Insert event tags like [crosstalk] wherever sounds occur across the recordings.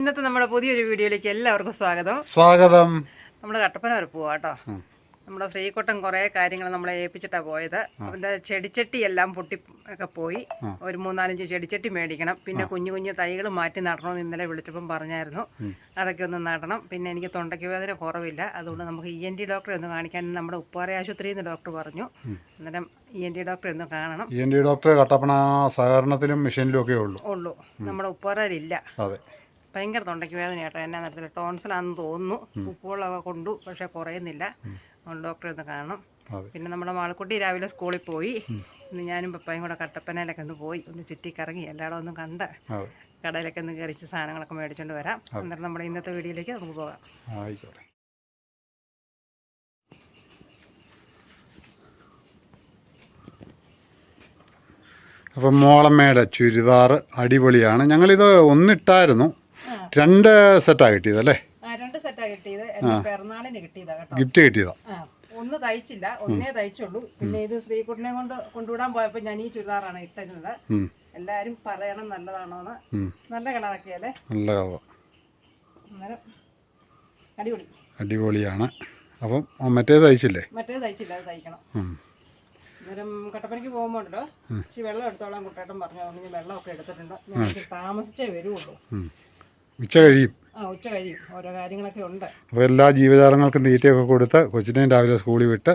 ഇന്നത്തെ നമ്മുടെ പുതിയൊരു വീഡിയോയിലേക്ക് എല്ലാവർക്കും സ്വാഗതം. സ്വാഗതം. നമ്മൾ കട്ടപ്പന വരെ പോവാ കേട്ടോ. നമ്മുടെ ശ്രീകോട്ടം കുറേ കാര്യങ്ങൾ നമ്മളെ ഏൽപ്പിച്ചിട്ടാണ് പോയത്. അതിന്റെ ചെടിച്ചട്ടി എല്ലാം പൊട്ടി ഒക്കെ പോയി. ഒരു മൂന്നാലഞ്ച് ചെടിച്ചട്ടി മേടിക്കണം. പിന്നെ കുഞ്ഞു കുഞ്ഞു തൈകൾ മാറ്റി നടണമെന്ന് ഇന്നലെ വിളിച്ചപ്പം പറഞ്ഞായിരുന്നു. അതൊക്കെ ഒന്ന് നടണം. പിന്നെ എനിക്ക് തൊണ്ടയ്ക്ക് വേദന കുറവില്ല. അതുകൊണ്ട് നമുക്ക് ഇ എൻ ടി ഡോക്ടറെ ഒന്ന് കാണിക്കാൻ നമ്മുടെ ഉപ്പാറ ആശുപത്രിയിൽ നിന്ന് ഡോക്ടർ പറഞ്ഞു. അന്നേരം ഇ എൻ ടി ഡോക്ടറെ ഒന്ന് കാണണം. ഇ എൻ ടി ഡോക്ടറെ കട്ടപ്പന സഹകരണത്തിലും മിഷനിലും ഒക്കെ ഉള്ളൂ. ഉള്ളൂ. നമ്മുടെ ഉപ്പാറയിലില്ല അതെ. ഭയങ്കര തൊണ്ടയ്ക്ക് വേദന കേട്ടോ എന്നാ നടത്തില്ല ടോൺസിലാണെന്ന് തോന്നുന്നു. ഉപ്പുവെള്ളമൊക്കെ കൊണ്ടു പക്ഷെ കുറയുന്നില്ല. അതുകൊണ്ട് ഡോക്ടറെ ഒന്ന് കാണണം. പിന്നെ നമ്മുടെ മാളക്കുട്ടി രാവിലെ സ്കൂളിൽ പോയി. ഇന്ന് ഞാനും പപ്പായും കൂടെ കട്ടപ്പനയിലൊക്കെ ഒന്ന് പോയി. ഒന്ന് ചുറ്റിക്കറങ്ങി. എല്ലായിടും ഒന്ന് കണ്ട് കടയിലൊക്കെ ഒന്ന് കയറിച്ച് സാധനങ്ങളൊക്കെ മേടിച്ചുകൊണ്ട് വരാം. അന്നേരം നമ്മുടെ ഇന്നത്തെ വീഡിയോയിലേക്ക് നമുക്ക് പോകാം. ആയിക്കോട്ടെ. അപ്പം മോളമ്മയുടെ ചുരിദാർ അടിപൊളിയാണ്. ഞങ്ങളിത് ഒന്നിട്ടായിരുന്നു. രണ്ട് സെറ്റാ കിട്ടിയത് അല്ലേ രണ്ട് സെറ്റാ കിട്ടിയത്. പിറന്നാളിന് കിട്ടിയതാ കേട്ടോ. ഗിഫ്റ്റ് കിട്ടിയതാ? ഒന്ന് തയ്ച്ചില്ല. ഒന്നേ തയ്ച്ചുള്ളൂ. പിന്നെ ഇത് ശ്രീകുട്ടനെ കൊണ്ട് കൊണ്ടുവിടാൻ പോയപ്പോൾ ഞാൻ ഈ ചുരിദാറാണ് ഇട്ടിരുന്നത് എല്ലാരും പറയണം നല്ലതാണോന്ന്. നല്ല കളറൊക്കെ അല്ലേ നല്ല കളർ അന്നേരം അടിപൊളി. അടിപൊളിയാണ്. അപ്പം മറ്റേ തയ്ച്ചില്ലേ? മറ്റേ തയ്ച്ചില്ല അത് തയ്ക്കണം. അന്നേരം കട്ടപ്പനയ്ക്ക് പോകുമ്പോണ്ടല്ലോ. ഇച്ചിരി വെള്ളം എടുത്തോളാം കുട്ടേട്ടൻ പറഞ്ഞു. അതുകൊണ്ട് വെള്ളമൊക്കെ എടുത്തിട്ടുണ്ട്. ഞാൻ താമസിച്ചേ വരുള്ളൂ. ഉച്ച കഴിയും. ആ ഉച്ച കഴിയും. ഓരോ കാര്യങ്ങളൊക്കെ ഉണ്ട്. അപ്പോൾ എല്ലാ ജീവജാലങ്ങൾക്കും തീറ്റയൊക്കെ കൊടുത്ത് കൊച്ചിനെയും രാവിലെ സ്കൂളിൽ വിട്ട്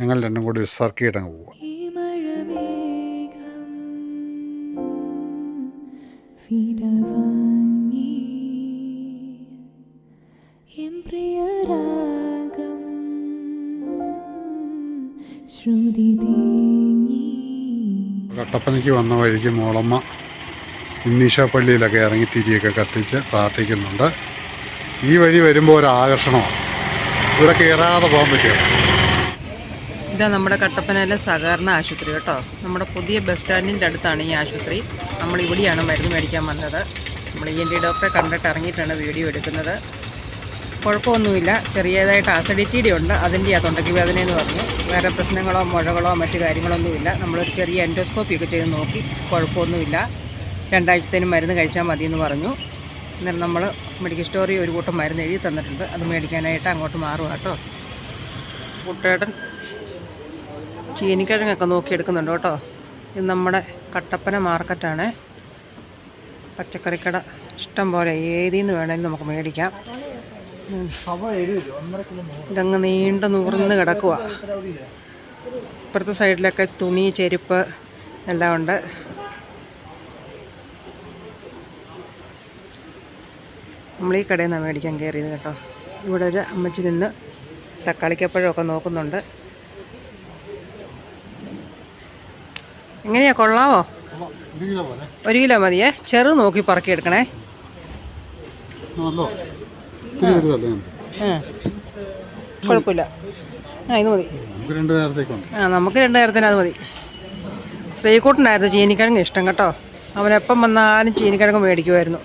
ഞങ്ങൾ രണ്ടും കൂടി ഒരു സർക്കിട്ട് അങ്ങ് പോവാം. പ്രിയരാഗം ശ്രുതി കട്ടപ്പനയ്ക്ക് വന്ന വഴിക്ക് മോളമ്മ ഉണ്ണീശ പള്ളിയിലൊക്കെ ഇറങ്ങി തിരിയൊക്കെ കത്തിച്ച് പ്രാർത്ഥിക്കുന്നുണ്ട്. ഈ വഴി വരുമ്പോൾ ഒരു ആകർഷണമാണ്. ഇവിടെ കയറാതെ പോകാൻ പറ്റും ഇതാ നമ്മുടെ കട്ടപ്പനയിലെ സഹകരണ ആശുപത്രി കേട്ടോ. നമ്മുടെ പുതിയ ബസ് സ്റ്റാൻഡിന്റെ അടുത്താണ് ഈ ആശുപത്രി. നമ്മൾ ഇവിടെയാണ് മരുന്ന് മേടിക്കാൻ വന്നത്. നമ്മൾ ഇ എൻ ഡി ഡോക്ടറെ കണ്ടിട്ട് ഇറങ്ങിയിട്ടാണ് വീഡിയോ എടുക്കുന്നത്. കുഴപ്പമൊന്നുമില്ല. ചെറിയതായിട്ട് ആസിഡിറ്റിയുടെ ഉണ്ട്. അതിന്റെ ആ തൊണ്ടയ്ക്ക് വേദന എന്ന് പറഞ്ഞു. വേറെ പ്രശ്നങ്ങളോ മുഴകളോ മറ്റു കാര്യങ്ങളൊന്നുമില്ല. നമ്മളൊരു ചെറിയ എൻഡോസ്കോപ്പി ഒക്കെ ചെയ്ത് നോക്കി കുഴപ്പമൊന്നുമില്ല. രണ്ടാഴ്ചത്തേനും മരുന്ന് കഴിച്ചാൽ മതി എന്ന് പറഞ്ഞു. അന്നേരം നമ്മൾ മെഡിക്കൽ സ്റ്റോറിൽ ഒരു കൂട്ടം മരുന്ന് എഴുതി തന്നിട്ടുണ്ട്. അത് മേടിക്കാനായിട്ട് അങ്ങോട്ട് മാറുക കേട്ടോ. കുട്ടേട്ടൻ ചീനിക്കിഴങ്ങൊക്കെ നോക്കിയെടുക്കുന്നുണ്ട് കേട്ടോ. ഇത് നമ്മുടെ കട്ടപ്പന മാർക്കറ്റാണ്. പച്ചക്കറിക്കട ഇഷ്ടം പോലെ ഏതിന്ന് വേണമെങ്കിലും നമുക്ക് മേടിക്കാം. ഇതങ്ങ് നീണ്ട നൂർന്ന് കിടക്കുക ഇപ്പുറത്തെ സൈഡിലൊക്കെ തുണി ചെരുപ്പ് എല്ലാം ഉണ്ട്. നമ്മൾ ഈ കടയിൽ നിന്നാണ് മേടിക്കാൻ കയറിയത് കേട്ടോ. ഇവിടെ ഒരു അമ്മച്ചി നിന്ന് തക്കാളിക്കപ്പഴമൊക്കെ നോക്കുന്നുണ്ട്. എങ്ങനെയാ കൊള്ളാവോ? ഒരു കിലോ മതിയേ. ചെറു നോക്കി പറക്കി എടുക്കണേ ആ. കുഴപ്പമില്ല. ആ ഇത് മതി. ആ നമുക്ക് രണ്ട് നേരത്തിന് അത് മതി. ശ്രീകൂട്ടനായിരുന്നു ചീനിക്കിഴങ്ങ് ഇഷ്ടം കേട്ടോ. അവനെപ്പം വന്നാലും ചീനിക്കിഴങ്ങ് മേടിക്കുമായിരുന്നു.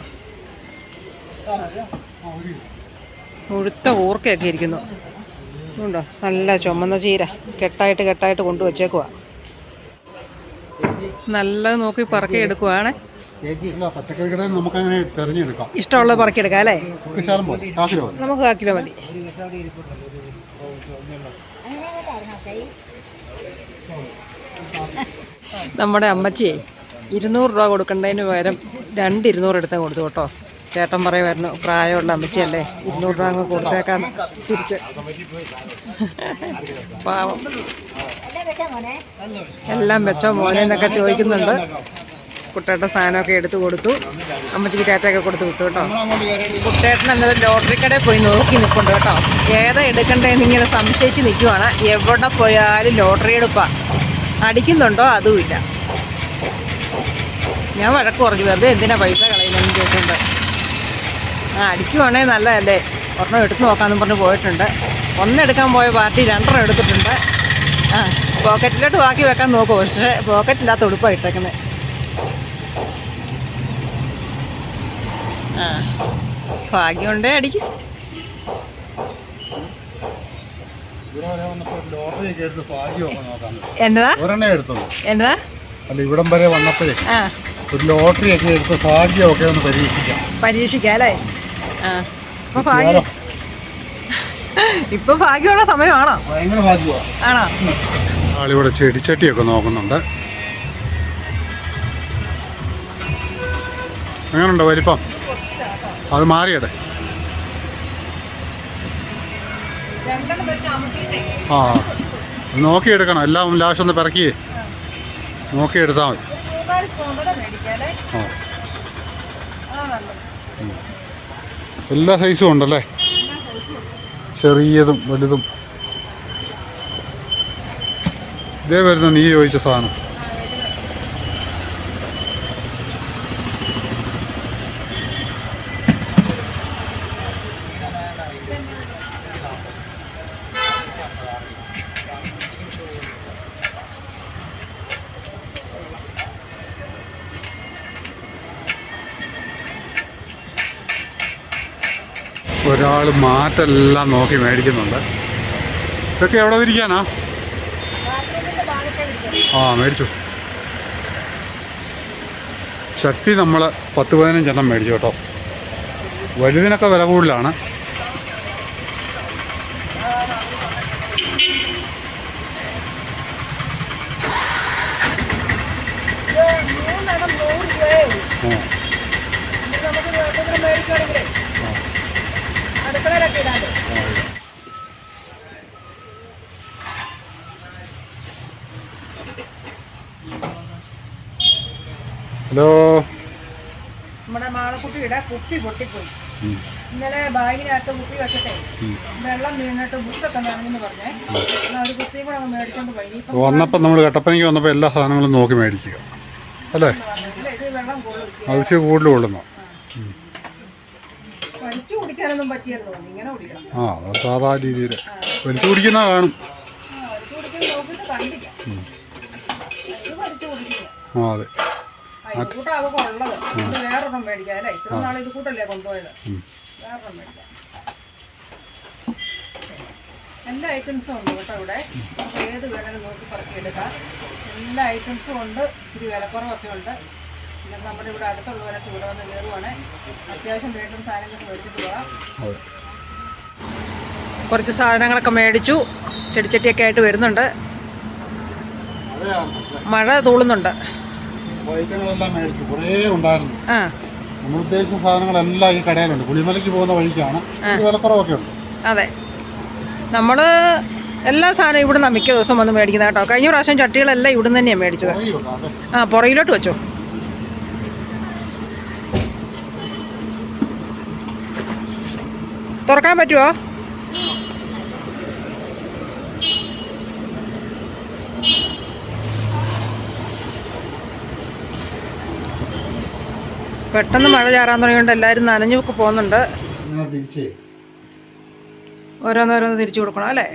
മുഴുത്ത ഊർക്കയൊക്കെ ഇരിക്കുന്നു. ഉണ്ടോ നല്ല ചുമന്ന ചീര. കെട്ടായിട്ട് കെട്ടായിട്ട് കൊണ്ടുവച്ചേക്കുവാ. നല്ലത് നോക്കി പറക്കി എടുക്കുവാണ്. ഇല്ല പച്ചക്കറി കടയിൽ നമുക്ക് അങ്ങനെ തിരഞ്ഞെടുക്കാം. ഇഷ്ടമുള്ളത് പറക്കിയെടുക്കാം അല്ലേ? നമുക്ക് കാക്കിലോ കിലോ മതി. നമ്മുടെ അമ്മച്ചിയെ ഇരുന്നൂറ് രൂപ കൊടുക്കേണ്ടതിന് പകരം രണ്ട് ഇരുന്നൂറ് എടുത്താൽ കൊടുത്തു കേട്ടോ. ചേട്ടൻ പറയുമായിരുന്നു പ്രായമുള്ള അമ്മച്ചിയല്ലേ ഇരുന്നൂറ് രൂപ അങ്ങ് കൊടുത്തേക്കാൻ തിരിച്ച്. പാവം. എല്ലാം വെച്ചോ മോനെ എന്നൊക്കെ ചോദിക്കുന്നുണ്ട്. കുട്ടേട്ട സാധനമൊക്കെ എടുത്തു കൊടുത്തു. അമ്മച്ചിക്ക് ടാറ്റയൊക്കെ കൊടുത്തു വിട്ടു കേട്ടോ. കുട്ടേട്ടൻ എന്നാലും ലോട്ടറി കടയിൽ പോയി നോക്കി നിൽപ്പുണ്ട് കേട്ടോ. ഏതാ എടുക്കണ്ടേന്ന് ഇങ്ങനെ സംശയിച്ച് നിൽക്കുവാണ് എവിടെ പോയാലും ലോട്ടറി എടുപ്പാ. അടിക്കുന്നുണ്ടോ? അതുമില്ല ഞാൻ വഴക്ക് കുറഞ്ഞു വെറുതെ എന്തിനാ പൈസ കളയുന്നതെന്ന് ചോദിച്ചിട്ടുണ്ട് ആ അടിക്കുവാണേ നല്ലതല്ലേ ഒരെണ്ണം എടുത്തു നോക്കാമെന്ന് പറഞ്ഞ് പോയിട്ടുണ്ട്. ഒന്നെടുക്കാൻ പോയ പാർട്ടി രണ്ടെണ്ണം എടുത്തിട്ടുണ്ട്. ആ പോക്കറ്റിലോട്ട് ബാക്കി വെക്കാൻ നോക്കും. പക്ഷേ പോക്കറ്റില്ലാത്ത ഉടുപ്പാണ് ഇട്ടേക്കുന്നത്. ആ ഭാഗ്യമുണ്ടേ അടിക്കും. എന്നതാ അല്ല ഇവിടം വരെ വന്നപ്പോഴേ ഒരു ലോട്ടറി ഒക്കെ എടുത്ത് ഭാഗ്യമൊക്കെ ഒന്ന് പരീക്ഷിക്കാം. പരീക്ഷിക്കാം അല്ലേ? ആ. ഇപ്പൊ ഭാഗ്യം [laughs] ഇപ്പൊ ഭാഗ്യമുള്ള സമയമാണോ? ആണോ? ആളിവിടെ ചെടിച്ചട്ടിയൊക്കെ നോക്കുന്നുണ്ട്. അങ്ങനുണ്ടോ വലിപ്പം? അത് മാറിയടെ. ആ. നോക്കിയെടുക്കണം. എല്ലാം ലാസ്റ്റ് ഒന്ന് പിറക്കിയേ. നോക്കിയെടുത്താൽ മതി. ആ. എല്ലാ സൈസും ഉണ്ടല്ലേ? ചെറിയതും വലുതും. ഇതേ വരുന്ന നീ ചോദിച്ച സാധനം. ഒരാൾ മാറ്റെല്ലാം നോക്കി മേടിക്കുന്നുണ്ട്. ഇതൊക്കെ എവിടെ വിരിക്കാനാ? ആ മേടിച്ചു. ശക്തി നമ്മൾ പത്ത് പതിനഞ്ചെണ്ണം മേടിച്ചു കേട്ടോ. വലുതിനൊക്കെ വില കൂടുതലാണ് മൂന്നെണ്ണം നൂറ് രൂപയേ ഉള്ളൂ. ആ ഇത് നമുക്ക് വേണ്ടത്ര മേടിക്കുകയാണെങ്കിലേ അടുക്കളയിലൊക്കെ ഇടാണ്ട് ഹലോ നമ്മുടെ മാളക്കുട്ടിയുടെ കുപ്പി പൊട്ടിപ്പോയി. ഇന്നലെ ബാഗിനകത്ത് കുപ്പി വെച്ചിട്ടേ. വെള്ളം വീണിട്ട് ബുക്കൊക്കെ നിറഞ്ഞെന്ന് പറഞ്ഞേ. ഒരു കുപ്പിയും കൂടെ മേടിച്ചോണ്ട് പോയി. വന്നപ്പോ വന്നപ്പോൾ നമ്മൾ കട്ടപ്പനയ്ക്ക് വന്നപ്പോൾ എല്ലാ സാധനങ്ങളും നോക്കി മേടിക്കുക. അല്ലേ? പറഞ്ഞിട്ടില്ല, ഇത് വെള്ളം കൊള്ളും അത് ഇച്ചിരി കൂടുതൽ കൊള്ളുന്നു. വലിച്ചു കുടിക്കാനൊന്നും പറ്റിയല്ലോ ഇങ്ങനെ കുടിക്കണം. ആ അത് സാധാ രീതിയിൽ വലിച്ചു കുടിക്കുന്ന കാണും ആ അതെ. വേറൊരെണ്ണം മേടിക്കാം അല്ലേ? ഇത്ര നാളെ ഇത് കൂട്ടല്ലേ കൊണ്ടുപോയത്? വേറൊരെണ്ണം മേടിക്കാം. എല്ലാ ഐറ്റംസും ഉണ്ട് കേട്ടോ ഇവിടെ. ഏത് വേണമെങ്കിലും നോക്കി പറക്കിയെടുക്കാം എല്ലാ ഐറ്റംസും ഉണ്ട്. ഇച്ചിരി വിലക്കുറവൊക്കെ ഉണ്ട്. പിന്നെ നമ്മുടെ ഇവിടെ അടുത്തുള്ളവരൊക്കെ ഇവിടെ വന്ന് കയറുവാണ്. അത്യാവശ്യം വേണ്ടുന്ന സാധനങ്ങൾ മേടിച്ചിട്ട് പോകാം. കുറച്ച് സാധനങ്ങളൊക്കെ മേടിച്ചു. ചെടിച്ചട്ടിയൊക്കെ ആയിട്ട് വരുന്നുണ്ട്. മഴ തൂളുന്നുണ്ട്. ഐറ്റങ്ങളെല്ലാം മേടിച്ചു കുറേ ഉണ്ടായിരുന്നു. ആ. നമ്മൾ ഉദ്ദേശിച്ച സാധനങ്ങളെല്ലാം ഈ കടയിലുണ്ട്. പുളിമലയ്ക്ക് പോകുന്ന വഴിക്കാണ്. ഇത് വിലക്കുറവൊക്കെ ഉണ്ട്. അതെ. നമ്മൾ എല്ലാ സാധനവും ഇവിടുന്ന് മിക്ക ദിവസം വന്ന് മേടിക്കുന്നത് കേട്ടോ. കഴിഞ്ഞ പ്രാവശ്യം ചട്ടികളെല്ലാം ഇവിടുന്ന് തന്നെയാണ് മേടിച്ചത്. ആ പുറകിലോട്ട് വെച്ചോ. തുറക്കാൻ പറ്റുമോ പെട്ടെന്ന് മഴ ചാറാൻ തുടങ്ങിയോണ്ട് എല്ലാവരും നനഞ്ഞൊക്കെ പോകുന്നുണ്ട്. ഇങ്ങനെ തിരിച്ചേ. ഓരോന്നോരോന്ന് തിരിച്ചു കൊടുക്കണം അല്ലേ?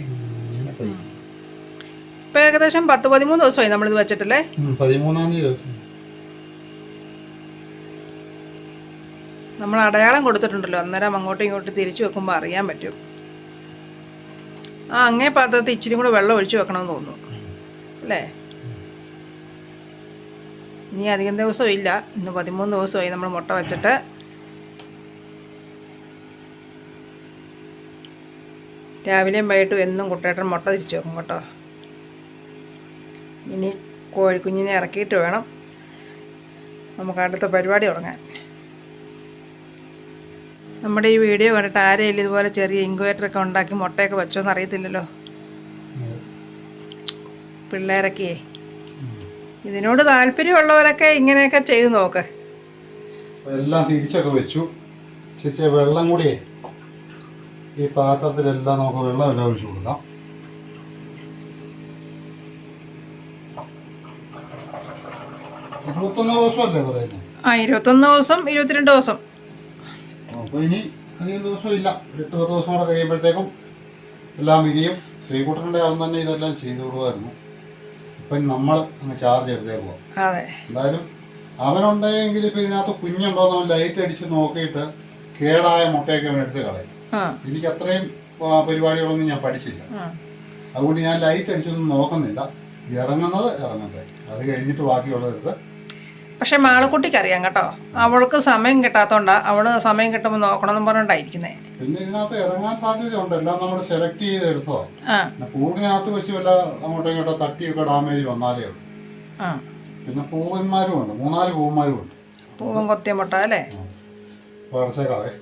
ഇപ്പൊ ഏകദേശം പത്ത് പതിമൂന്ന് ദിവസമായി നമ്മളിത് വെച്ചിട്ടല്ലേ? പതിമൂന്നാം തീയതി നമ്മൾ അടയാളം കൊടുത്തിട്ടുണ്ടല്ലോ. അന്നേരം അങ്ങോട്ടും ഇങ്ങോട്ടും തിരിച്ചു വെക്കുമ്പോൾ അറിയാൻ പറ്റും. ആ അങ്ങേ പാത്രത്തിൽ ഇച്ചിരി കൂടെ വെള്ളം ഒഴിച്ചു വെക്കണമെന്ന് തോന്നുന്നു. അല്ലേ? ഇനി അധികം ദിവസവും ഇല്ല ഇന്ന് പതിമൂന്ന് ദിവസമായി നമ്മൾ മുട്ട വെച്ചിട്ട്. രാവിലെയും വൈകിട്ടും എന്നും കുട്ടേട്ടൻ മുട്ട തിരിച്ചു വെക്കും കേട്ടോ. ഇനി കോഴിക്കുഞ്ഞിനെ ഇറക്കിയിട്ട് വേണം നമുക്ക് അടുത്ത പരിപാടി തുടങ്ങാൻ. നമ്മുടെ ഈ വീഡിയോ കണ്ടിട്ട് ആരെയും ഇതുപോലെ ചെറിയ ഇൻക്വേറ്ററൊക്കെ ഉണ്ടാക്കി മുട്ടയൊക്കെ വെച്ചോന്ന് അറിയത്തില്ലല്ലോ? പിള്ളേരൊക്കെ ഇതിനോട് താല്പര്യമുള്ളവരൊക്കെ ഇങ്ങനെയൊക്കെ ചെയ്ത് നോക്ക്. എല്ലാം തിരിച്ചൊക്കെ വെച്ചു. ചേച്ചി വെള്ളം കൂടിയേ. ഈ പാത്രത്തിലെല്ലാം നമുക്ക് വെള്ളം എല്ലാം ഒഴിച്ചു കൊടുക്കാം. ഇരുപത്തൊന്ന് ദിവസമല്ലേ പറയുന്നത് ആ ഇരുപത്തൊന്ന് ദിവസം ഇരുപത്തിരണ്ട് ദിവസം. അപ്പോൾ ഇനി അധികം ദിവസം ഇല്ല. ഒരു എട്ട് പത്ത് ദിവസം കൂടെ കഴിയുമ്പോഴത്തേക്കും എല്ലാം വിധിയും ശ്രീകുട്ടന്റെ അവൻ തന്നെ ഇതെല്ലാം ചെയ്തു കൊടുക്കുമായിരുന്നു. ഇപ്പം നമ്മൾ അങ്ങ് ചാർജ് എടുത്തേ പോവാം. അതെ. എന്തായാലും അവനുണ്ടെങ്കിൽ ഇപ്പം ഇതിനകത്ത് കുഞ്ഞുണ്ടോ അവൻ ലൈറ്റ് അടിച്ച് നോക്കിയിട്ട് കേടായ മുട്ടയൊക്കെ അവൻ എടുത്ത് കളയും. എനിക്ക് അത്രയും പരിപാടികളൊന്നും ഞാൻ പഠിച്ചില്ല. അതുകൊണ്ട് ഞാൻ ലൈറ്റ് അടിച്ചൊന്നും നോക്കുന്നില്ല. ഇറങ്ങുന്നത് ഇറങ്ങട്ടെ അത് കഴിഞ്ഞിട്ട് ബാക്കിയുള്ളതെടുത്ത് പക്ഷെ മാളക്കുട്ടിക്ക് അറിയാം കേട്ടോ. അവൾക്ക് സമയം കിട്ടാത്തോണ്ടാ അവൾ സമയം കിട്ടുമ്പോൾ നോക്കണമെന്ന് പറഞ്ഞോണ്ടായിരിക്കുന്നേ. പിന്നെ ഇതിനകത്ത് ഇറങ്ങാൻ സാധ്യതയുണ്ട്. എല്ലാം നമ്മൾ സെലക്ട് ചെയ്ത് എടുത്തോ കൂടിനകത്ത് വെച്ച് വല്ല അങ്ങോട്ടോ ഇങ്ങോട്ടോ തട്ടിയൊക്കെ ഡാമേജ് വന്നാലേ ഉള്ളൂ. പിന്നെ പൂവന്മാരും ഉണ്ട്. മൂന്നാൽ പൂവന്മാരും ഉണ്ട്. പൂവൻ കൊത്തിയ മുട്ട അല്ലേ? വളർച്ചേക്കാവേ.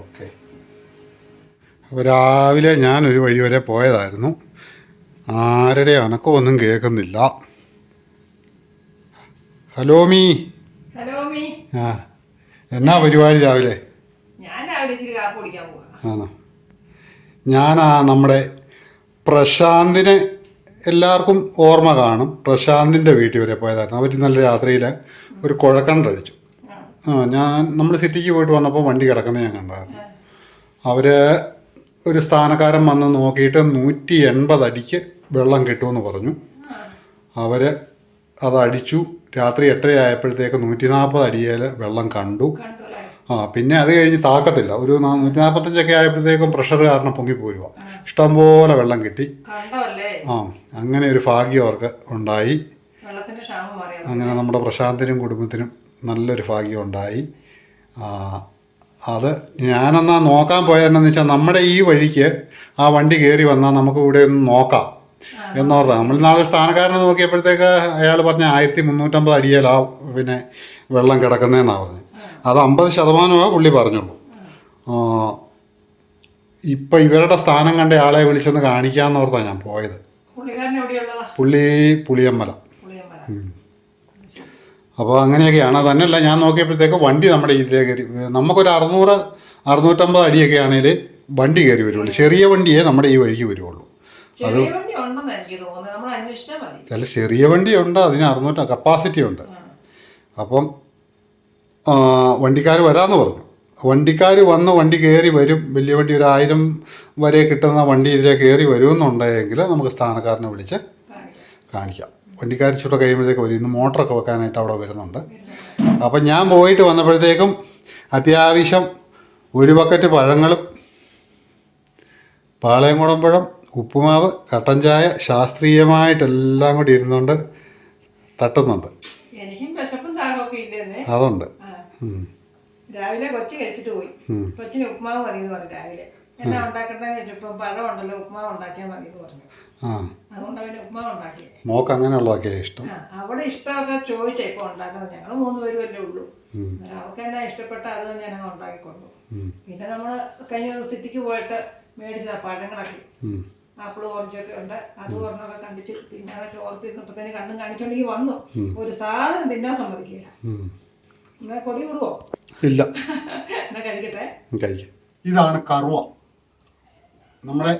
ഓക്കെ. അപ്പോൾ രാവിലെ ഞാനൊരു വഴി വരെ പോയതായിരുന്നു. ആരുടെ അനക്കമൊന്നും കേൾക്കുന്നില്ല. ഹലോ മീ. ഹലോ മീ. ആ എന്നാ പരിപാടി രാവിലെ? ആണോ? ഞാനാ നമ്മുടെ പ്രശാന്തിനെ എല്ലാവർക്കും ഓർമ്മ കാണും. പ്രശാന്തിന്റെ വീട്ടിൽ വരെ പോയതായിരുന്നു. അവർ ഇന്നലെ രാത്രിയിൽ ഒരു കുഴക്കണ്ടടിച്ചു ആ. ഞാൻ നമ്മൾ സിറ്റിക്ക് പോയിട്ട് വന്നപ്പോൾ വണ്ടി കിടക്കുന്നത് ഞാൻ കണ്ടായിരുന്നു. അവർ ഒരു സ്ഥാനക്കാരൻ വന്ന് നോക്കിയിട്ട് നൂറ്റി എൺപത് അടിക്ക് വെള്ളം കിട്ടുമെന്ന് പറഞ്ഞു. അവർ അത് അടിച്ചു. രാത്രി എട്ടരയായപ്പോഴത്തേക്ക് നൂറ്റി നാൽപ്പത് അടിയിൽ വെള്ളം കണ്ടു. ആ പിന്നെ അത് കഴിഞ്ഞ് താക്കത്തില്ല. ഒരു നൂറ്റി നാൽപ്പത്തഞ്ചൊക്കെ ആയപ്പോഴത്തേക്കും പ്രഷർ കാരണം പൊങ്ങി പോരുക ഇഷ്ടംപോലെ വെള്ളം കിട്ടി. ആ അങ്ങനെ ഒരു ഭാഗ്യം അവർക്ക് ഉണ്ടായി. അങ്ങനെ നമ്മുടെ പ്രശാന്തിനും കുടുംബത്തിനും നല്ലൊരു ഭാഗ്യം ഉണ്ടായി. അത് ഞാനെന്നാ നോക്കാൻ പോയതെന്നു വെച്ചാൽ നമ്മുടെ ഈ വഴിക്ക് ആ വണ്ടി കയറി വന്നാൽ നമുക്ക് ഇവിടെ ഒന്ന് നോക്കാം. എന്നോർത്താ നമ്മൾ നാളെ സ്ഥാനക്കാരനെ നോക്കിയപ്പോഴത്തേക്ക് അയാൾ പറഞ്ഞ ആയിരത്തി മുന്നൂറ്റമ്പത് അടിയിലാ പിന്നെ വെള്ളം കിടക്കുന്നതെന്നാണ് പറഞ്ഞത് അത് അമ്പത് ശതമാനമേ പുള്ളി പറഞ്ഞുള്ളൂ. ഇപ്പം ഇവരുടെ സ്ഥാനം കണ്ട ആളെ വിളിച്ചൊന്ന് കാണിക്കാമെന്നോർത്താണ് ഞാൻ പോയത്. പുള്ളി പുളിയമ്മല അപ്പോൾ അങ്ങനെയൊക്കെയാണ്. തന്നെയല്ല ഞാൻ നോക്കിയപ്പോഴത്തേക്ക് വണ്ടി നമ്മുടെ ഇതിലേക്ക് കയറി. നമുക്കൊരു അറുന്നൂറ് അറുന്നൂറ്റമ്പത് അടിയൊക്കെ ആണെങ്കിൽ വണ്ടി കയറി വരുള്ളൂ. ചെറിയ വണ്ടിയേ നമ്മുടെ ഈ വഴിക്ക് വരുള്ളൂ. മതി. ചില ചെറിയ വണ്ടിയുണ്ട് അതിന് അറുന്നൂറ്റ കപ്പാസിറ്റി ഉണ്ട്. അപ്പം വണ്ടിക്കാർ വരാമെന്ന് പറഞ്ഞു. വണ്ടിക്കാർ വന്ന് വണ്ടി കയറി വരും. വലിയ വണ്ടി ഒരു ആയിരം വരെ കിട്ടുന്ന വണ്ടി ഇതിലെ കയറി വരുമെന്നുണ്ടെങ്കിൽ നമുക്ക് സ്ഥാനക്കാരനെ വിളിച്ച് കാണിക്കാം. ഇച്ചിട്ട് കഴിയുമ്പോഴത്തേക്ക് വരും. ഇന്ന് മോട്ടറൊക്കെ വെക്കാനായിട്ട് അവിടെ വരുന്നുണ്ട്. അപ്പം ഞാൻ പോയിട്ട് വന്നപ്പോഴത്തേക്കും അത്യാവശ്യം ഒരു ബക്കറ്റ് പഴങ്ങളും പാളയംകുളം പഴം ഉപ്പുമാവ് കട്ടൻ ചായ ശാസ്ത്രീയമായിട്ടെല്ലാം കൂടി ഇരുന്നുകൊണ്ട് തട്ടുന്നുണ്ട്. അതുണ്ട്. രാവിലെ കൊച്ചു കഴിച്ചിട്ട് പോയി. കൊച്ചിന് ഉപ്മാവ് മതി എന്ന് പറഞ്ഞു രാവിലെ. എന്നാ ഉണ്ടാക്കണ്ടെന്ന് വെച്ചപ്പോ പഴം ഉണ്ടല്ലോ ഉപ്പുമാവ് ഉണ്ടാക്കിയാൽ മതി എന്ന് പറഞ്ഞു. അതുകൊണ്ട് അവന് ഉപ്മാവ് ഉണ്ടാക്കിയേ. മോക്ക് അങ്ങനെയുള്ളതൊക്കെയാണ് ഇഷ്ടം. അവിടെ ഇഷ്ടമൊക്കെ ചോദിച്ചാ ഇപ്പൊ ഉണ്ടാക്കുന്നത്. ഞങ്ങൾ മൂന്ന് പേരുമല്ലേ ഉള്ളൂ. അവൾക്ക് എന്നാ ഇഷ്ടപ്പെട്ട അത് ഞാനങ്ങ് ഉണ്ടാക്കിക്കൊണ്ടു. പിന്നെ നമ്മൾ കഴിഞ്ഞ ദിവസം സിറ്റിക്ക് പോയിട്ട് മേടിച്ചതാ പഴങ്ങളൊക്കെ. ആപ്പിൾ ഓറഞ്ചൊക്കെ ഉണ്ട്. അത് ഓർമ്മൊക്കെ കണ്ടിച്ച് തിന്നാതൊക്കെ ഓർത്തിരുന്നപ്പോഴത്തേന് കണ്ണും കാണിച്ചോണ്ടെങ്കിൽ വന്നു. ഒരു സാധനം തിന്നാൻ സമ്മതിക്കില്ല. എന്നാ കൊതി വിടുവോ? ഇല്ല. [laughs] എന്നാ കഴിക്കട്ടെ. കഴിക്കാം. ഇതാണ് കറുവ. നമ്മുടെ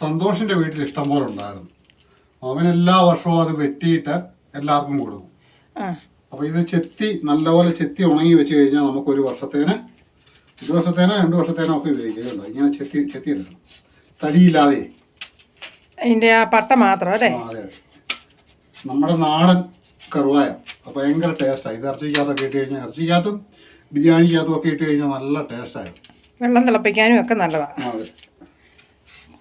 സന്തോഷിന്റെ വീട്ടിൽ ഇഷ്ടം പോലെ ഉണ്ടായിരുന്നു. അവൻ എല്ലാ വർഷവും അത് വെട്ടിയിട്ട് എല്ലാവർക്കും കൊടുക്കും. അപ്പോൾ ഇത് ചെത്തി നല്ലപോലെ ചെത്തി ഉണങ്ങി വെച്ച് കഴിഞ്ഞാൽ നമുക്ക് ഒരു വർഷത്തേന് ഒരു വർഷത്തേനോ രണ്ട് വർഷത്തേനോ ഒക്കെ ഉപയോഗിക്കുന്നുണ്ട് ഇങ്ങനെ ചെത്തി ചെത്തി എടുക്കണം. തടിയില്ലാതെ. അതിന്റെ ആ പട്ട മാത്രം അല്ലേ? അതെ അതെ. നമ്മുടെ നാടൻ കറുവായ. ഭയങ്കര ടേസ്റ്റാണ് ഇത് ഇറച്ചിക്കകത്തൊക്കെ ഇട്ട് കഴിഞ്ഞാൽ ഇറച്ചിക്കകത്തും ബിരിയാണിക്കകത്തും ഒക്കെ ഇട്ട് കഴിഞ്ഞാൽ നല്ല ടേസ്റ്റായിരുന്നു വെള്ളം തിളപ്പിക്കാനും ഒക്കെ നല്ലതാണ് അതെ.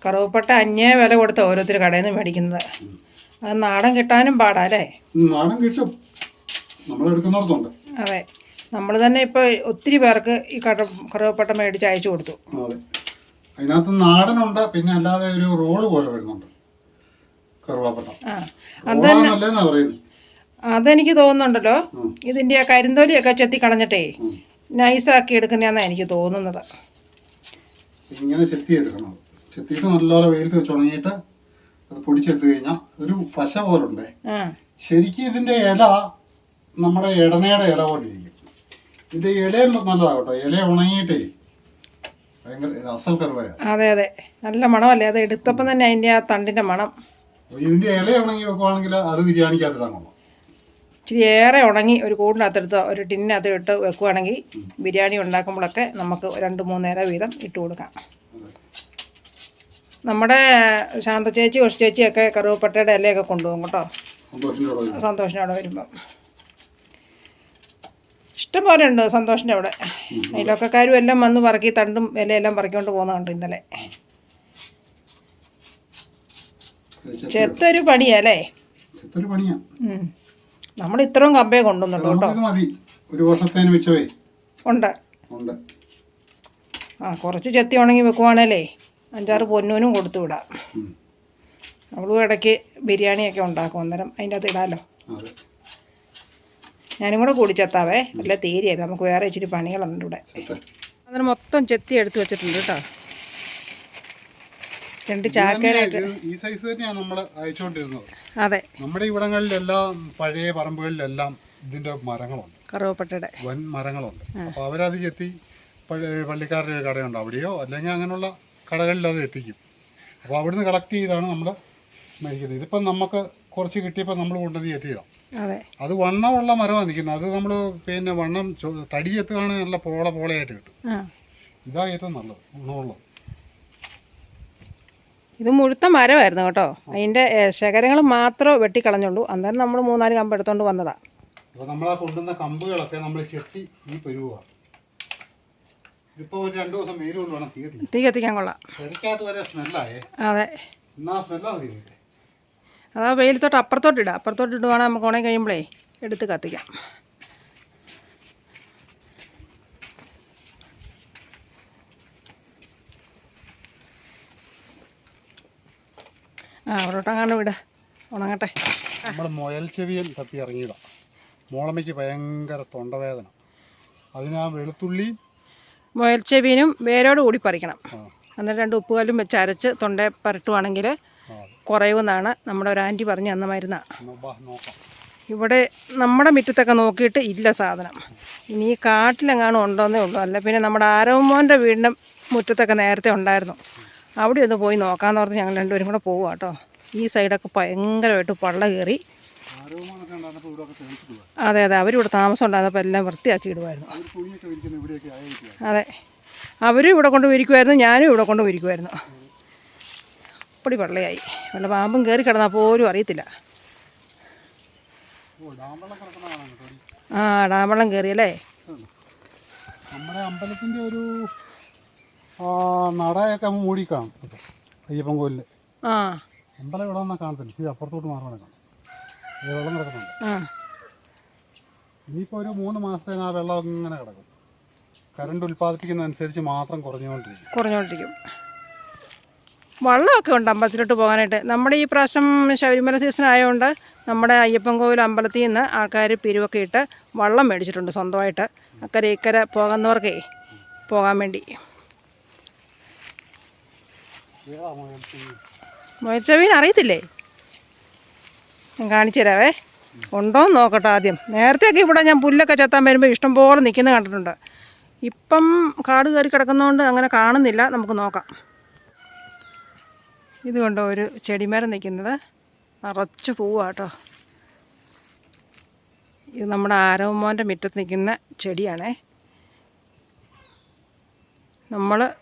കറുവപ്പട്ട അന്യായ വില കൊടുത്ത ഓരോരുത്തർ കടയിൽ നിന്ന് മേടിക്കുന്നത്. അത് നാടൻ കിട്ടാനും പാടാ അല്ലേ? നാടൻ കിട്ടും. അതെ. നമ്മൾ തന്നെ ഇപ്പോൾ ഒത്തിരി പേർക്ക് ഈ കട കറുവപ്പട്ട മേടിച്ച് അയച്ചു കൊടുത്തു. അതെ. അതിനകത്ത് നാടനുണ്ട് പിന്നെ അല്ലാതെ ഒരു റോൾ പോലെ വരുന്നുണ്ട്. കറുവാപ്പട്ട. ആ റോളാന്നല്ലേന്നാ പറയുന്നത് അതെനിക്ക് തോന്നുന്നുണ്ടല്ലോ. ഇതിന്റെ ആ കരിന്തോലിയൊക്കെ ചെത്തി കളഞ്ഞിട്ടേ നൈസാക്കി എടുക്കുന്നതാണെന്നാണ് എനിക്ക് തോന്നുന്നത്. ഇങ്ങനെ ചെത്തി എടുക്കണം. ചെത്തിയിട്ട് നല്ലപോലെ വെയിലത്ത് വെച്ച് ഉണങ്ങിയിട്ട് അത് പൊടിച്ചെടുത്തു കഴിഞ്ഞാൽ ഒരു പശ പോലെ ഉണ്ടേ ആ. ശരിക്കും ഇതിന്റെ ഇല നമ്മുടെ ഇടനയുടെ ഇല പോലെ ഇരിക്കും ഇതിന്റെ ഇലയും നല്ലതാകട്ടോ. കേട്ടോ ഇല ഉണങ്ങിയിട്ടേ ഭയങ്കര ഇത് അസൽ കറുവയ അതെ അതെ. നല്ല മണമല്ലേ? അത് എടുത്തപ്പം തന്നെ അതിന്റെ ആ തണ്ടിന്റെ മണം. ഇതിന്റെ ഇല ഉണങ്ങി വെക്കുവാണെങ്കിൽ അത് കൊള്ളാം. ഇച്ചിരി ഏറെ ഉണങ്ങി ഒരു കൂടിനകത്തെടുത്ത് ഒരു ടിന്നിനകത്ത് ഇട്ട് വെക്കുവാണെങ്കിൽ ബിരിയാണി ഉണ്ടാക്കുമ്പോഴൊക്കെ നമുക്ക് രണ്ട് മൂന്ന് നേരം വീതം ഇട്ട് കൊടുക്കാം. നമ്മുടെ ശാന്ത ചേച്ചി ഉഷ ചേച്ചിയൊക്കെ കറുവപ്പട്ടയുടെ ഇലയൊക്കെ കൊണ്ടുപോകും കേട്ടോ. അവിടെ വരുമ്പം. ഇഷ്ടം പോലെ ഉണ്ട് സന്തോഷിന്റെ അവിടെ. അയൽവക്കക്കാരും എല്ലാം വന്ന് പറക്കി തണ്ടും ഇലയെല്ലാം പറക്കിക്കൊണ്ട് പോകുന്നുണ്ട് ഇന്നലെ. ചെത്തൊരു പണിയല്ലേ നമ്മൾ ഇത്രയും കമ്പേ കൊണ്ടുവന്നുള്ളൂ കേട്ടോ. ഉണ്ട്. ആ കുറച്ച് ചെത്തി ഉണങ്ങി വെക്കുവാണേലേ അഞ്ചാറ് പൊന്നൂനും കൊടുത്തു വിടാം. അവളും ഇടയ്ക്ക് ബിരിയാണിയൊക്കെ ഉണ്ടാക്കും. അന്നേരം അതിന്റെ അകത്ത് ഇടാമല്ലോ അതെ. ഞാനും കൂടെ കൂടി ചെത്താവേ. അല്ല തീരെയല്ല നമുക്ക് വേറെ ഇച്ചിരി പണികളുണ്ട് ഇവിടെ. അന്നേരം മൊത്തം ചെത്തി എടുത്ത് വെച്ചിട്ടുണ്ട് കേട്ടോ. രണ്ട് ചാക്കരായിട്ട് ഇത് ഈ സൈസ് തന്നെയാണ് നമ്മൾ അയച്ചുകൊണ്ടിരുന്നത്. അതെ. നമ്മുടെ ഇവിടങ്ങളിലെല്ലാം പഴയ പറമ്പുകളിലെല്ലാം ഇതിന്റെ മരങ്ങളുണ്ട്. കറുവപ്പട്ടയുടെ. വൻ മരങ്ങളുണ്ട്. അപ്പോൾ അവരത് ചെത്തി പള്ളിക്കാരുടെ കടയുണ്ട്. അവിടെയോ? അല്ലെങ്കിൽ അങ്ങനെയുള്ള കടകളിൽ അത് എത്തിക്കും. അപ്പോൾ അവിടുന്ന് കളക്ട് ചെയ്താണ് നമ്മൾ മേടിക്കുന്നത്. ഇതിപ്പം നമുക്ക് കുറച്ച് കിട്ടിയപ്പോൾ നമ്മൾ കൊണ്ടുവന്ന് എത്തിയതാണ് അതെ. വണ്ണമുള്ള മരമാണ് നിൽക്കുന്നത് അത് നമ്മൾ പിന്നെ വണ്ണം തടി എത്തുകയാണെങ്കിൽ നല്ല പോള പോളയായിട്ട് കിട്ടും. ഇതാണ് ഇതാ ഏറ്റവും നല്ലത് ഗുണമുള്ളത്. ഇത് മുഴുത്ത മരമായിരുന്നു കേട്ടോ. അതിന്റെ ശേഖരങ്ങൾ മാത്രമേ വെട്ടിക്കളഞ്ഞുള്ളൂ. അന്നേരം നമ്മൾ മൂന്നാൽ കമ്പ് എടുത്തോണ്ട് വന്നതാണ് അപ്പോൾ നമ്മൾ ആ കൊണ്ടുവന്ന കമ്പുകളൊക്കെ നമ്മൾ ചെത്തി ഈ പരുവാണ് ഒരു രണ്ട് ദിവസം വെയിൽ കൊണ്ട് വേണം തീ കത്തിക്കാൻ കൊള്ളാം. പെരക്കകത്ത് വരെ സ്മെല്ലായേ. അതെ. എന്നാ സ്മെല്ലാ തീരുന്നില്ലേ അതാ വെയിലത്തോട്ട് അപ്പുറത്തോട്ട് ഇടാം. അപ്പുറത്തോട്ട് ഇടുവാണെങ്കിൽ നമുക്ക് ഉണങ്ങി കഴിയുമ്പോഴേ എടുത്ത് കത്തിക്കാം. ആ അവിടോട്ടങ്ങാണ്ട് വിട. ഉണങ്ങട്ടെ. നമ്മൾ മുയൽ ചെവിയൽ തപ്പി ഇറങ്ങിയതാണ് മോളമ്മയ്ക്ക് ഭയങ്കര തൊണ്ടവേദന. അതിന് ആ വെളുത്തുള്ളി മുയൽച്ചെവീനും വേരോട് കൂടി പറിക്കണം. എന്നിട്ട് രണ്ട് ഉപ്പുകല്ലും വെച്ച് അരച്ച് തൊണ്ടയെ പരട്ടുവാണെങ്കിൽ കുറയുമെന്നാണ് നമ്മുടെ ഒരു ആന്റി പറഞ്ഞ് അന്ന് മരുന്ന. ഇവിടെ നമ്മുടെ മുറ്റത്തൊക്കെ നോക്കിയിട്ട് ഇല്ല സാധനം. ഇനി ഈ കാട്ടിലെങ്ങാനും ഉണ്ടോന്നേ ഉള്ളൂ. അല്ല പിന്നെ നമ്മുടെ ആരവമോന്റെ വീടിന്റെ മുറ്റത്തൊക്കെ നേരത്തെ ഉണ്ടായിരുന്നു. അവിടെ ഒന്ന് പോയി നോക്കാമെന്ന് പറഞ്ഞ് ഞങ്ങൾ രണ്ടുപേരും കൂടെ പോവുക കേട്ടോ ഈ സൈഡൊക്കെ ഭയങ്കരമായിട്ട് പള്ള കയറി അതെ അതെ. അവരിവിടെ താമസം ഉണ്ടായിരുന്നപ്പോൾ എല്ലാം വൃത്തിയാക്കി ഇടുമായിരുന്നു അതെ. അവരും ഇവിടെ കൊണ്ട് വിരിക്കുമായിരുന്നു ഞാനും ഇവിടെ കൊണ്ട് വിരിക്കുമായിരുന്നു അപ്പടി വെള്ളയായി വല്ല പാമ്പും കയറി കിടന്നാൽ പോലും അറിയത്തില്ല. ആ ഡാമ്പള്ളം കയറിയല്ലേ നമ്മുടെ അമ്പലത്തിന്റെ ഒരു നടയൊക്കെ മൂടി കാണും അയ്യപ്പൻ കോലിൽ ആ. അമ്പലം ഇവിടെ വന്നാൽ കാണത്തില്ല. അപ്പുറത്തോട്ട് മാറാൻ കാണും വെള്ളം കിടക്കുന്നുണ്ട്. ആ. ഇനിയിപ്പോൾ ഒരു മൂന്ന് മാസത്തേന് ആ വെള്ളം ഇങ്ങനെ കിടക്കും. കറണ്ട് ഉൽപ്പാദിപ്പിക്കുന്നതനുസരിച്ച് മാത്രം കുറഞ്ഞുകൊണ്ടിരിക്കും. കുറഞ്ഞുകൊണ്ടിരിക്കും. വള്ളമൊക്കെ ഉണ്ട് അമ്പലത്തിലോട്ട് പോകാനായിട്ട്. നമ്മുടെ ഈ പ്രാവശ്യം ശബരിമല സീസൺ ആയതുകൊണ്ട് നമ്മുടെ അയ്യപ്പൻ കോവിൽ അമ്പലത്തിൽ നിന്ന് ആൾക്കാർ പിരിവൊക്കെ ഇട്ട് വള്ളം മേടിച്ചിട്ടുണ്ട് സ്വന്തമായിട്ട്. അക്കരെ ഇക്കരെ പോകുന്നവർക്കേ പോകാൻ വേണ്ടി. മൊയച്ചവീൻ അറിയത്തില്ലേ? ഞാൻ കാണിച്ചു തരാവേ. ഉണ്ടോ എന്ന് നോക്കട്ടെ ആദ്യം. നേരത്തെയൊക്കെ ഇവിടെ ഞാൻ പുല്ലൊക്കെ ചെത്താൻ വരുമ്പോൾ ഇഷ്ടംപോലെ നിൽക്കുന്ന കണ്ടിട്ടുണ്ട്. ഇപ്പം കാട് കയറി കിടക്കുന്നതുകൊണ്ട് അങ്ങനെ കാണുന്നില്ല. നമുക്ക് നോക്കാം. ഇതുകൊണ്ട് ഒരു ചെടിമരം നിൽക്കുന്നത് നിറച്ച് പൂവാട്ടോ ഇത് നമ്മുടെ ആരവമോന്റെ മുറ്റത്ത് നിൽക്കുന്ന ചെടിയാണേ. നമ്മൾ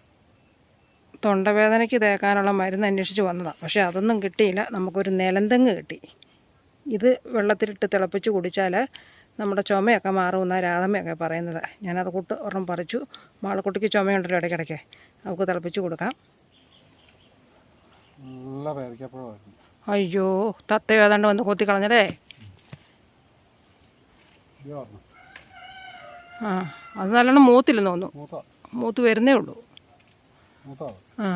തൊണ്ടവേദനയ്ക്ക് തേക്കാനുള്ള മരുന്ന് അന്വേഷിച്ച് വന്നതാണ് പക്ഷേ അതൊന്നും കിട്ടിയില്ല. നമുക്കൊരു നിലന്തെങ്ങ് കിട്ടി. ഇത് വെള്ളത്തിലിട്ട് തിളപ്പിച്ച് കുടിച്ചാൽ നമ്മുടെ ചുമയൊക്കെ മാറുമെന്നാണ് രാധമ്മയൊക്കെ പറയുന്നത്. ഞാനത് കൂട്ട് ഒരെണ്ണം പറിച്ചു. മാളക്കുട്ടിക്ക് ചുമയുണ്ടല്ലോ ഇടയ്ക്കിടയ്ക്ക്. അവൾക്ക് തിളപ്പിച്ച് കൊടുക്കാം. അയ്യോ തത്തയോ ഏതാണ്ട് വന്ന് കൊത്തി കളഞ്ഞല്ലേ ആ അത് നല്ലോണം മൂത്തില്ലെന്ന് തോന്നുന്നു. മൂത്ത്? വരുന്നേ ഉള്ളൂ. ആ.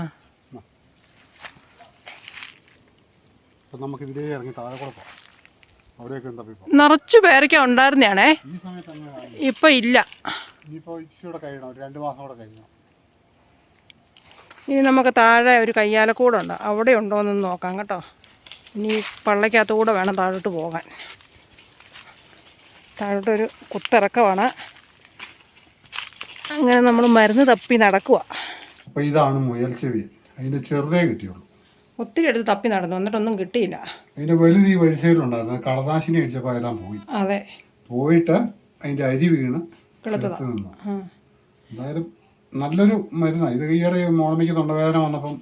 അപ്പം നമുക്ക് ഇതിലേ ഇറങ്ങി താഴെ കൂടെ പോകാം അവിടെയൊക്കെ എന്താ ഇപ്പോൾ നിറച്ച് പേരൊക്കെ ഉണ്ടായിരുന്നതാണേ ഇപ്പൊ ഇല്ല. ഇനി നമുക്ക് താഴെ ഒരു കയ്യാലക്കൂടുണ്ട് അവിടെ ഉണ്ടോ എന്ന് നോക്കാം കേട്ടോ. ഇനി പള്ളയ്ക്കകത്തുകൂടെ വേണം താഴോട്ട് പോകാൻ. താഴോട്ടൊരു കുത്തിറക്കമാണ്. അങ്ങനെ നമ്മൾ മരുന്ന് തപ്പി നടക്കുക അപ്പോൾ ഇതാണ് മുയൽ ചെവി. അതിന്റെ ചെറുതേ കിട്ടിയുള്ളൂ. ഒത്തിരി എടുത്ത് തപ്പി നടന്നു. എന്നിട്ടൊന്നും കിട്ടിയില്ല. അതിന്റെ വലുത് ഈ വഴി സൈഡിലുണ്ടായിരുന്നു കളദാശിനി അടിച്ചപ്പോൾ അതെല്ലാം പോയി. അതെ. പോയിട്ട് അതിന്റെ അരി വീണ് കിളുത്തതാ നിന്നു. എന്തായാലും നല്ലൊരു മരുന്നാണ് ഇത് ഈയിടെ മോളമയ്ക്ക് തൊണ്ടവേദന വന്നപ്പം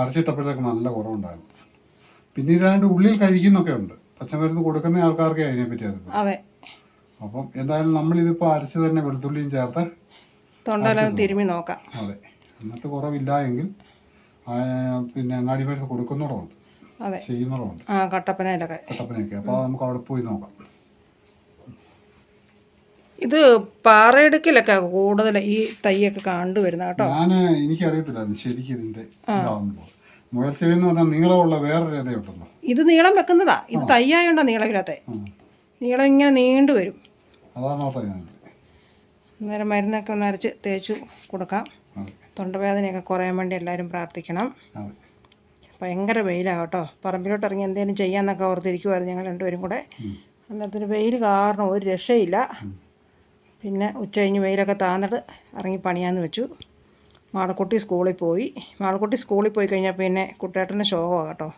അരച്ചിട്ടപ്പോഴത്തേക്ക് നല്ല കുറവുണ്ടായിരുന്നു. പിന്നെ ഇതാണ്ട് ഉള്ളിൽ കഴിക്കുന്നൊക്കെ ഉണ്ട്. പച്ചമരുന്ന് കൊടുക്കുന്ന ആൾക്കാർക്ക് അതിനെപ്പറ്റി അറിയത്തുള്ളൂ അതെ. അപ്പം എന്തായാലും നമ്മളിതിപ്പോൾ അരച്ച് തന്നെ വെളുത്തുള്ളിയും ചേർത്ത് തൊണ്ടവേദന തിരുമ്മി നോക്കാം. അതെ. എന്നിട്ട് കുറവില്ല എങ്കിൽ പിന്നെ അങ്ങാടി മരുന്ന് കൊടുക്കുന്നവരുണ്ട്. അതെ. ചെയ്യുന്നതുണ്ട് ആ കട്ടപ്പനയിലൊക്കെ. കട്ടപ്പനയൊക്കെ. അപ്പോൾ നമുക്ക് അവിടെ പോയി നോക്കാം. ഇത് പാറയിടുക്കിലൊക്കെ കൂടുതൽ ഈ തൈയൊക്കെ കണ്ടുവരുന്ന കേട്ടോ? ഞാൻ എനിക്കറിയത്തില്ലായിരുന്നു ശരിക്കും ഇതിന്റെ ഇതാവുമ്പോൾ മുയൽച്ചെവി എന്ന് പറഞ്ഞാൽ നീളമുള്ള വേറൊരു ഇലയുണ്ടല്ലോ. ഇത് നീളം വെക്കുന്നതാ. ഇത് തയ്യായോണ്ടോ നീളമില്ലാത്ത. നീളം ഇങ്ങനെ നീണ്ടു വരും. അതാണ് അന്നേരം മരുന്നൊക്കെ ഒന്ന് അരച്ച് തേച്ച് കൊടുക്കാം. തൊണ്ടവേദനയൊക്കെ കുറയാൻ വേണ്ടി എല്ലാവരും പ്രാർത്ഥിക്കണം. ഭയങ്കര വെയിലാണ് കേട്ടോ പറമ്പിലോട്ട് ഇറങ്ങി എന്തെങ്കിലും ചെയ്യാന്നൊക്കെ ഓർത്തിരിക്കുമായിരുന്നു ഞങ്ങൾ രണ്ടുപേരും കൂടെ. അന്നേരത്തിന് വെയിൽ കാരണം ഒരു രക്ഷയില്ല. പിന്നെ ഉച്ച കഴിഞ്ഞ് വെയിലൊക്കെ താന്നിട്ട് ഇറങ്ങി പണിയാന്ന് വെച്ചു. മാളക്കുട്ടി സ്കൂളിൽ പോയി. മാളക്കുട്ടി സ്കൂളിൽ പോയി കഴിഞ്ഞാൽ പിന്നെ കുട്ടേട്ടന്റെ ശോകമാണ് കേട്ടോ.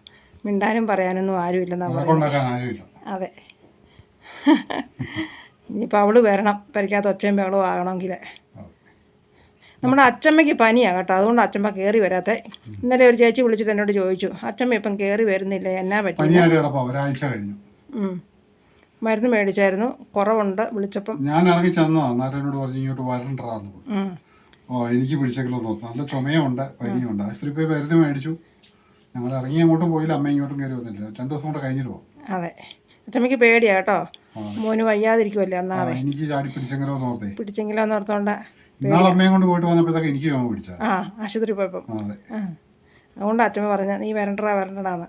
മിണ്ടാനും പറയാനൊന്നും ആരുമില്ലെന്നാണ് പറയുന്നത് അതെ. ഇനിയിപ്പോൾ അവൾ വരണം. പരിക്കാത്ത ഒച്ചയും ബഹളവും ആകണമെങ്കിൽ നമ്മുടെ അച്ചമ്മയ്ക്ക് പനിയാണ് കേട്ടോ. അതുകൊണ്ട് അച്ചമ്മ കയറി വരാത്തെ. ഇന്നലെ ഒരു ചേച്ചി വിളിച്ചിട്ട് എന്നോട് ചോദിച്ചു അച്ചമ്മ ഇപ്പം കയറി വരുന്നില്ല? എന്നാ പറ്റി ഒരാഴ്ച കഴിഞ്ഞു. മരുന്ന് മേടിച്ചായിരുന്നു. കുറവുണ്ട് വിളിച്ചപ്പം. ഞാൻ ഇറങ്ങി ചെന്നാ എന്നോട് പറഞ്ഞു ഇങ്ങോട്ട് വരണ്ടാന്ന് ഓ എനിക്ക് പിടിച്ചെങ്കിലും തോന്നുന്നു. നല്ല ചുമയുണ്ട് പനിയുണ്ട്. ആശുപത്രി പോയി മരുന്ന് മേടിച്ചു. ഞങ്ങൾ ഇറങ്ങി അങ്ങോട്ടും പോയില്ല. അമ്മ ഇങ്ങോട്ടും കയറി വന്നില്ല. രണ്ടു ദിവസം കൂടെ കഴിഞ്ഞിട്ട് പോകും അതെ. അച്ചമ്മയ്ക്ക് പേടിയാ കേട്ടോ. മോന് വയ്യാതിരിക്കുമല്ലേ എന്നാ എനിക്ക് ചാടി പിടിച്ചെങ്കിലോ പിടിച്ചെങ്കിലോ എന്ന് ഓർത്തോണ്ട. ഇന്നാൾ അമ്മയും കൊണ്ട് പോയിട്ട് വന്നപ്പോഴത്തേക്ക് എനിക്ക് ചുമ പിടിച്ചാ. ആ ആശുപത്രി പോയപ്പം. അതെ. ആ അതുകൊണ്ട് അച്ഛമ്മ പറഞ്ഞ നീ വരണ്ടടാ വരണ്ടടാന്ന്